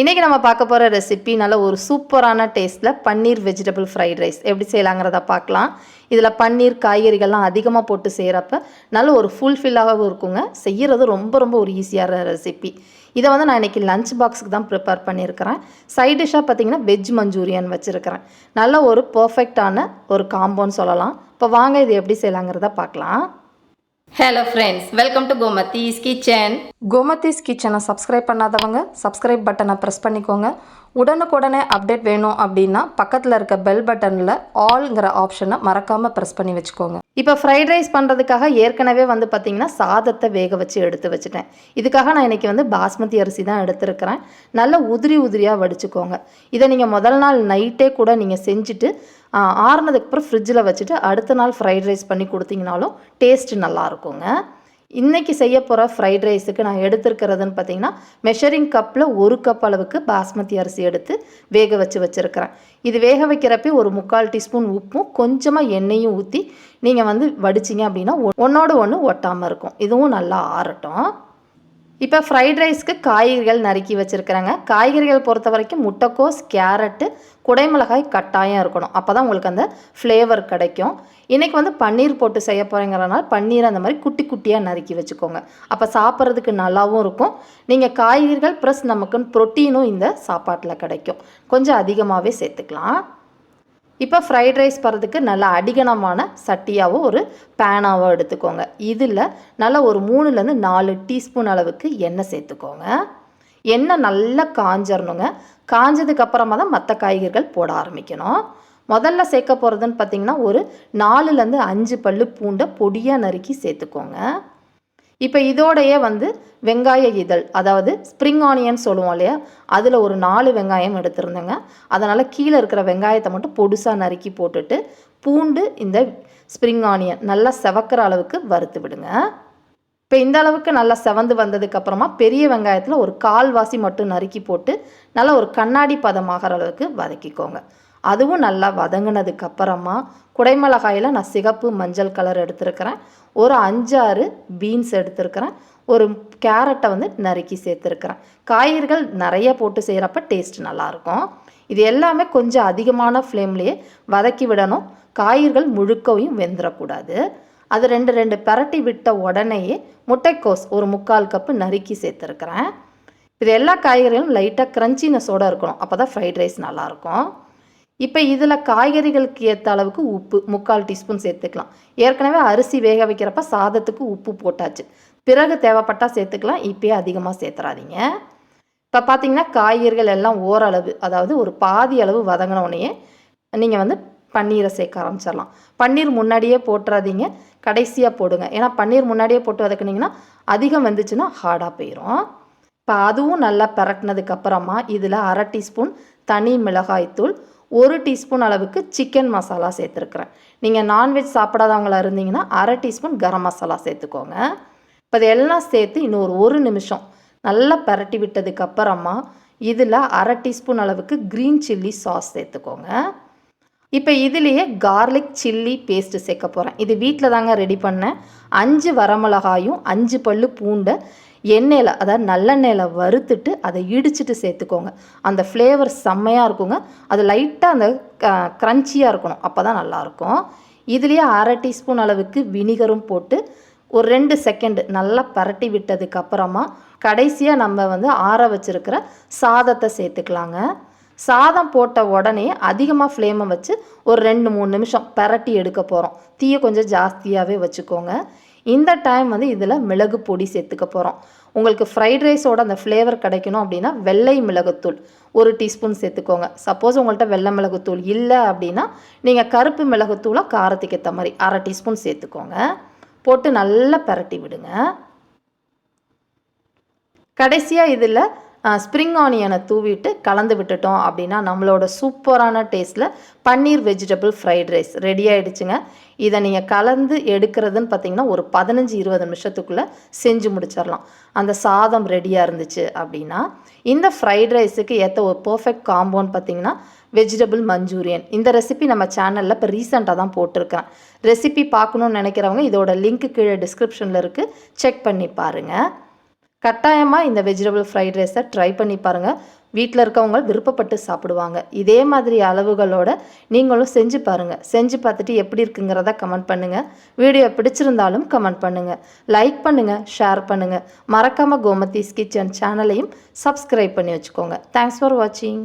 இன்றைக்கி நம்ம பார்க்க போகிற ரெசிபி நல்ல ஒரு சூப்பரான டேஸ்ட்டில் பன்னீர் வெஜிடபிள் ஃப்ரைட் ரைஸ் எப்படி செய்யலாங்கிறத பார்க்கலாம். இதில் பன்னீர் காய்கறிகள்லாம் அதிகமாக போட்டு செய்கிறப்ப நல்ல ஒரு ஃபுல்ஃபில்லாகவும் இருக்குங்க. செய்கிறது ரொம்ப ரொம்ப ஒரு ஈஸியான ரெசிபி இதை வந்து நான் இன்றைக்கி லஞ்ச் பாக்ஸுக்கு தான் ப்ரிப்பேர் பண்ணியிருக்கிறேன். சைட் டிஷ்ஷாக பார்த்தீங்கன்னா வெஜ் மஞ்சூரியன் வச்சுருக்கிறேன். நல்ல ஒரு பர்ஃபெக்டான ஒரு காம்போன்னு சொல்லலாம். இப்போ வாங்க இது எப்படி செய்யலாங்கிறத பார்க்கலாம். Hello friends welcome to Gomathi's kitchen Gomathi's கிச்சனை சப்ஸ்கிரைப் பண்ணாதவங்க சப்ஸ்கிரைப் பட்டனை ப்ரெஸ் பண்ணிக்கோங்க. உடனுக்குடனே அப்டேட் வேணும் அப்படின்னா பக்கத்தில் இருக்க பெல் பட்டனில் ஆல்ங்கிற ஆப்ஷனை மறக்காமல் ப்ரெஸ் பண்ணி வச்சுக்கோங்க. இப்போ ஃப்ரைட் ரைஸ் பண்ணுறதுக்காக ஏற்கனவே வந்து பார்த்திங்கன்னா சாதத்தை வேக வச்சு எடுத்து வச்சுட்டேன். இதுக்காக நான் இன்றைக்கி வந்து பாஸ்மதி அரிசி தான் எடுத்துருக்கிறேன். நல்ல உதிரி உதிரியாக வடிச்சுக்கோங்க. இதை நீங்கள் முதல் நாள் நைட்டே கூட நீங்கள் செஞ்சுட்டு ஆறுனதுக்கப்புறம் ஃப்ரிட்ஜில் வச்சுட்டு அடுத்த நாள் ஃப்ரைட் ரைஸ் பண்ணி கொடுத்தீங்கனாலும் டேஸ்ட்டு நல்லா இருக்குங்க இன்றைக்கி செய்ய போகிற ஃப்ரைட் ரைஸுக்கு நான் எடுத்துருக்கிறதுன்னு பார்த்தீங்கன்னா மெஷரிங் கப்பில் ஒரு கப் அளவுக்கு பாஸ்மதி அரிசி எடுத்து வேக வச்சு வச்சுருக்கிறேன். இது வேக வைக்கிறப்ப ஒரு முக்கால் டீஸ்பூன் உப்பும் கொஞ்சமாக எண்ணெயும் ஊற்றி நீங்கள் வந்து வடிச்சிங்க அப்படின்னா ஒன்றோடு ஒன்று ஒட்டாமல் இருக்கும். இதுவும் நல்லா ஆறட்டும். இப்போ ஃப்ரைட் ரைஸ்க்கு காய்கறிகள் நறுக்கி வச்சுருக்கிறாங்க. காய்கறிகள் பொறுத்த வரைக்கும் முட்டைக்கோஸ் கேரட்டு குடைமிளகாய் கட்டாயம் இருக்கணும். அப்போ தான் உங்களுக்கு அந்த ஃப்ளேவர் கிடைக்கும். இன்றைக்கி வந்து பன்னீர் போட்டு செய்ய போகிறீங்கிறனால பன்னீர் அந்த மாதிரி குட்டி குட்டியாக நறுக்கி வச்சுக்கோங்க. அப்போ சாப்பிட்றதுக்கு நல்லாவும் இருக்கும். நீங்கள் காய்கறிகள் ப்ளஸ் நமக்கு ப்ரோட்டீனும் இந்த சாப்பாட்டில் கிடைக்கும். கொஞ்சம் அதிகமாகவே சேர்த்துக்கலாம். இப்போ ஃப்ரைட் ரைஸ் பண்ணுறதுக்கு நல்ல அடிகனமான சட்டியாவோ ஒரு பேனாவோ எடுத்துக்கோங்க. இதில் நல்லா ஒரு மூணுலேருந்து நாலு டீஸ்பூன் அளவுக்கு எண்ணெய் சேர்த்துக்கோங்க. எண்ணெய் நல்லா காஞ்சிடணுங்க காஞ்சதுக்கப்புறமா தான் மற்ற காய்கறிகள் போட ஆரம்பிக்கணும். முதல்ல சேர்க்க போகிறதுன்னு பார்த்தீங்கன்னா ஒரு நாலுலேருந்து அஞ்சு பல்லு பூண்டை பொடியாக நறுக்கி சேர்த்துக்கோங்க. இப்போ இதோடையே வந்து வெங்காய இதழ் அதாவது ஸ்ப்ரிங் ஆனியன் சொல்லுவோம் இல்லையா? அதில் ஒரு நாலு வெங்காயம் எடுத்திருந்தேங்க. அதனால் கீழே இருக்கிற வெங்காயத்தை மட்டும் பொடுசாக நறுக்கி போட்டுட்டு பூண்டு இந்த ஸ்ப்ரிங் ஆனியன் நல்லா செவக்கிற அளவுக்கு வறுத்து விடுங்க. இப்போ இந்த அளவுக்கு நல்லா செவந்து வந்ததுக்கப்புறமா பெரிய வெங்காயத்தில் ஒரு கால்வாசி மட்டும் நறுக்கி போட்டு நல்லா ஒரு கண்ணாடி பதமாகிற அளவுக்கு வதக்கிக்கோங்க. அதுவும் நல்லா வதங்கினதுக்கு அப்புறமா குடைமிளகாயில் நான் சிகப்பு மஞ்சள் கலர் எடுத்திருக்கிறேன். ஒரு அஞ்சாறு பீன்ஸ் எடுத்திருக்கிறேன். ஒரு கேரட்டை வந்து நறுக்கி சேர்த்துருக்கிறேன். காய்கறிகள் நிறைய போட்டு செய்கிறப்ப டேஸ்ட் நல்லாயிருக்கும். இது எல்லாமே கொஞ்சம் அதிகமான ஃப்ளேம்லேயே வதக்கி விடணும். காய்கறிகள் முழுக்கவும் வெந்துடக்கூடாது அது ரெண்டு ரெண்டு பரட்டி விட்ட உடனேயே முட்டைக்கோஸ் ஒரு முக்கால் கப்பு நறுக்கி சேர்த்துருக்கிறேன். இது எல்லா காய்கறிகளும் லைட்டாக க்ரன்ச்சினஸோடு இருக்கணும். அப்போ தான் ஃப்ரைட் ரைஸ் நல்லாயிருக்கும். இப்போ இதில் காய்கறிகளுக்கு ஏற்ற அளவுக்கு உப்பு முக்கால் டீஸ்பூன் சேர்த்துக்கலாம். ஏற்கனவே அரிசி வேக வைக்கிறப்ப சாதத்துக்கு உப்பு போட்டாச்சு. பிறகு தேவைப்பட்டால் சேர்த்துக்கலாம். இப்பயே அதிகமாக சேர்த்துறாதீங்க. இப்போ பார்த்தீங்கன்னா காய்கறிகள் எல்லாம் ஓரளவு அதாவது ஒரு பாதி அளவு வதங்கினோடனே நீங்கள் வந்து பன்னீரை சேர்க்க ஆரம்பிச்சிடலாம். பன்னீர் முன்னாடியே போட்டுறாதீங்க. கடைசியாக போடுங்க. ஏன்னா பன்னீர் முன்னாடியே போட்டு வதக்குனீங்கன்னா அதிகம் வந்துச்சுன்னா ஹார்டாக போயிடும் இப்போ அதுவும் நல்லா பிரட்டினதுக்கப்புறமா இதில் அரை டீஸ்பூன் தனி மிளகாய்த்தூள் ஒரு டீஸ்பூன் அளவுக்கு சிக்கன் மசாலா சேர்த்துருக்குறேன். நீங்கள் நான்வெஜ் சாப்பிடாதவங்களா இருந்தீங்கன்னா அரை டீஸ்பூன் கரம் மசாலா சேர்த்துக்கோங்க. இப்போ இதெல்லாம் சேர்த்து இன்னும் ஒரு ஒரு நிமிஷம் நல்லா பரட்டி விட்டதுக்கப்புறமா இதில் அரை டீஸ்பூன் அளவுக்கு க்ரீன் சில்லி சாஸ் சேர்த்துக்கோங்க. இப்போ இதுலேயே கார்லிக் சில்லி பேஸ்ட்டு சேர்க்க போகிறேன் இது வீட்டில் தாங்க ரெடி பண்ணேன். அஞ்சு வரமிளகாயும் அஞ்சு பல் பூண்டை எண்ணெயில் அதாவது நல்லெண்ணெயில் வறுத்துட்டு அதை இடிச்சிட்டு சேர்த்துக்கோங்க. அந்த ஃப்ளேவர் செம்மையாக இருக்குங்க. அது லைட்டாக அந்த க்ரன்ச்சியாக இருக்கணும். அப்போ தான் நல்லாயிருக்கும். இதுலேயே அரை டீஸ்பூன் அளவுக்கு வினிகரும் போட்டு ஒரு ரெண்டு செகண்டு நல்லா பரட்டி விட்டதுக்கு அப்புறமா கடைசியாக நம்ம வந்து ஆற வச்சிருக்கிற சாதத்தை சேர்த்துக்கலாங்க. சாதம் போட்ட உடனே அதிகமாக ஃப்ளேமை வச்சு ஒரு ரெண்டு மூணு நிமிஷம் பரட்டி எடுக்க போகிறோம் தீயை கொஞ்சம் ஜாஸ்தியாகவே வச்சுக்கோங்க. இந்த டைம் வந்து இதில் மிளகு பொடி சேர்த்துக்க போகிறோம் உங்களுக்கு ஃப்ரைட் ரைஸோட அந்த ஃப்ளேவர் கிடைக்கணும் அப்படின்னா வெள்ளை மிளகுத்தூள் ஒரு டீஸ்பூன் சேர்த்துக்கோங்க. சப்போஸ் உங்கள்கிட்ட வெள்ளை மிளகுத்தூள் இல்லை அப்படின்னா நீங்கள் கருப்பு மிளகுத்தூளை காரத்துக்கு ஏற்ற மாதிரி அரை டீஸ்பூன் சேர்த்துக்கோங்க. போட்டு நல்லா பரட்டி விடுங்க. கடைசியாக இதில் ஸ்ப்ரிங் ஆனியனை தூவிட்டு கலந்து விட்டுட்டோம் அப்படின்னா நம்மளோட சூப்பரான டேஸ்ட்டில் paneer vegetable fried rice ready ஆகிடுச்சுங்க இதை நீங்கள் கலந்து எடுக்கிறதுன்னு பார்த்தீங்கன்னா ஒரு பதினஞ்சு இருபது நிமிஷத்துக்குள்ளே செஞ்சு முடிச்சிடலாம் அந்த சாதம் ரெடியாக இருந்துச்சு அப்படின்னா இந்த ஃப்ரைட் ரைஸுக்கு ஏற்ற ஒரு பர்ஃபெக்ட் காம்போன்னு பார்த்தீங்கன்னா வெஜிடபிள் மஞ்சூரியன் இந்த ரெசிபி நம்ம சேனலில் இப்போ ரீசெண்டாக தான் போட்டிருக்கிறேன். ரெசிபி பார்க்கணுன்னு நினைக்கிறவங்க இதோட லிங்க் கீழே டிஸ்கிரிப்ஷனில் இருக்குது செக் பண்ணி பாருங்கள் கட்டாயமாக இந்த வெஜிடபிள் ஃப்ரைட் ரைஸை ட்ரை பண்ணி பாருங்கள் வீட்டில் இருக்கவங்க விருப்பப்பட்டு சாப்பிடுவாங்க. இதே மாதிரி அளவுகளோட நீங்களும் செஞ்சு பாருங்கள் செஞ்சு பார்த்துட்டு எப்படி இருக்குங்கிறத கமெண்ட் பண்ணுங்கள் வீடியோ பிடிச்சிருந்தாலும் கமெண்ட் பண்ணுங்கள் லைக் பண்ணுங்கள் ஷேர் பண்ணுங்கள் மறக்காமல் கோமதிஸ் கிச்சன் சேனலையும் சப்ஸ்கிரைப் பண்ணி வச்சுக்கோங்க. தேங்க்ஸ் ஃபார் வாட்சிங்